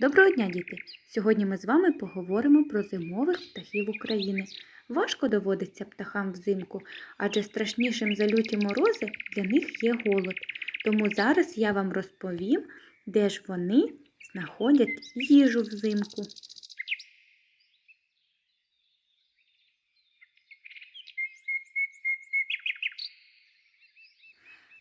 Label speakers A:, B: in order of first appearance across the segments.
A: Доброго дня, діти! Сьогодні ми з вами поговоримо про зимових птахів України. Важко доводиться птахам взимку, адже страшнішим за люті морози для них є голод. Тому зараз я вам розповім, де ж вони знаходять їжу взимку.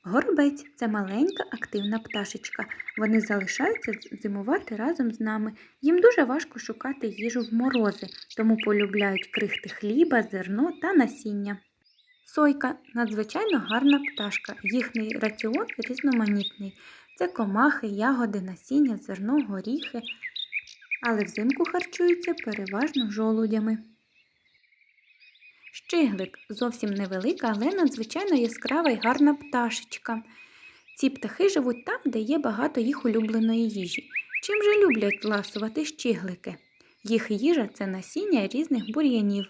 A: Горобець це маленька активна пташечка. Вони залишаються зимувати разом з нами. Їм дуже важко шукати їжу в морози, тому полюбляють крихти хліба, зерно та насіння. Сойка надзвичайно гарна пташка. Їхній раціон різноманітний. Це комахи, ягоди, насіння, зерно, горіхи. Але взимку харчуються переважно жолудями. Щиглик зовсім невелика, але надзвичайно яскрава і гарна пташечка. Ці птахи живуть там, де є багато їх улюбленої їжі. Чим же люблять ласувати щиглики? Їх їжа це насіння різних бур'янів.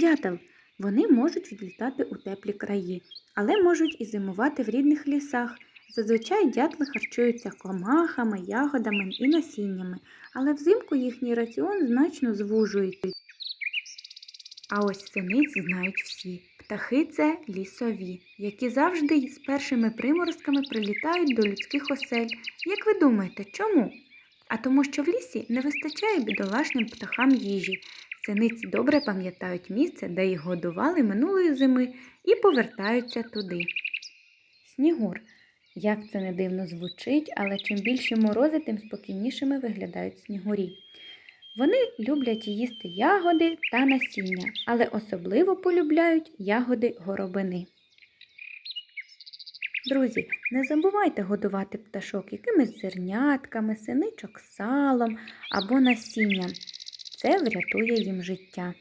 A: Дятел. Вони можуть відлітати у теплі краї, але можуть і зимувати в рідних лісах. Зазвичай дятли харчуються комахами, ягодами і насіннями, але взимку їхній раціон значно звужується. А ось синиць знають всі. Птахи це лісові, які завжди з першими приморозками прилітають до людських осель. Як ви думаєте, чому? А тому, що в лісі не вистачає бідолашним птахам їжі. Синиці добре пам'ятають місце, де їх годували минулої зими, і повертаються туди. Снігур. Як це не дивно звучить, але чим більші морози, тим спокійнішими виглядають снігурі. Вони люблять їсти ягоди та насіння, але особливо полюбляють ягоди горобини. Друзі, не забувайте годувати пташок якимись зернятками, синичок салом або насінням. Це врятує їм життя.